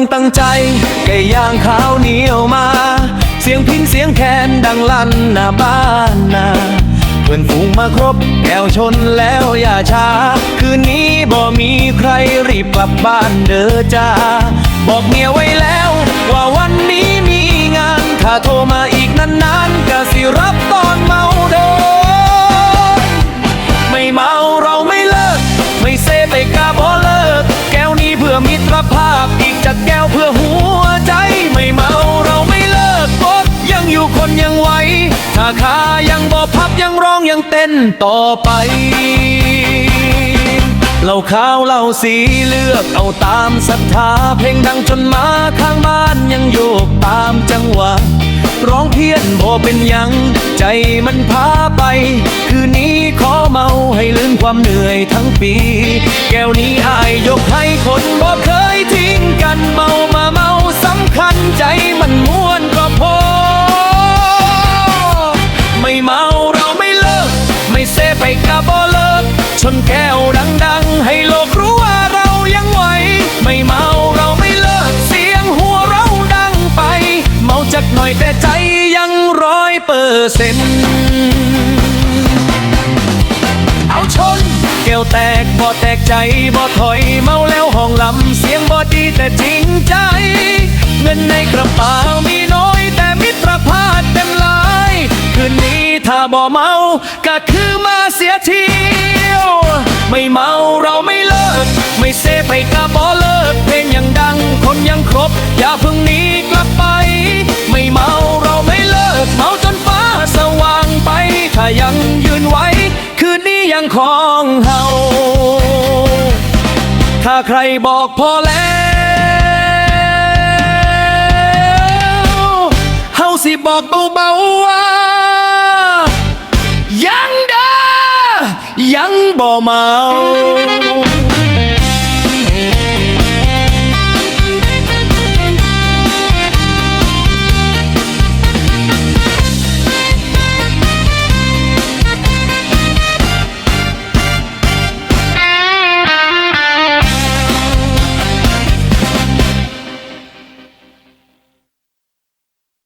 งตั้งใจไก่ย่างขาวเหนียวมา เสียงพินเสียงแคนดังลั่นหน้าบ้านนาเพื่อนฝูงมาครบแก้วชนแล้วอย่าช้า คืนนี้บ่มีใครรีบกลับบ้านเด้อจ้า บอกเมียไว้แล้ว ว่าวันนี้มีงาน ถ้าโทรมาอีกนานๆก็สิรับ จากแก้วเพื่อหัวใจไม่เมาเราไม่เลิกกดยังอยู่คนยังไหวถ้าขายังบอบพับยังร้องยังเต้นต่อไปเหล่าขาวเหล่าสีเลือกเอาตามศรัทธา เพลงดังจนมาข้างบ้านยังโยกตามจังหวะ ร้องเพี้ยนบ่เป็นยัง ใจมันพาไป คืนนี้ขอเมาให้ลืมความเหนื่อยทั้งปี แก้วนี้อายยก บ่เลิก ชนแก้วดังๆ ให้โลกรู้ว่าเรายังไหว ไม่เมาเราไม่เลิก เสียงหัวเราดังไป เมาจักหน่อยแต่ใจยังร้อยเปอร์เซ็นต์เอาชน แก้วแตกบ่แตกใจบ่ถอยเมาแล้วห้องลำเสียงบ่ดีแต่จริงใจ ก็คือมาเสียเที่ยว ไม่เมาเราไม่เลิก ไม่เซไปก็บ่เลิก เพลงยังดังคนยังครบ อย่าเพิ่งหนีกลับไป ไม่เมาเราไม่เลิก เมาจนฟ้าสว่างไป ถ้ายังยืนไว้ คืนนี้ยังของเฮาถ้าใครบอกพอแล้วเฮาสิบอกเบาๆว่า บ่เมา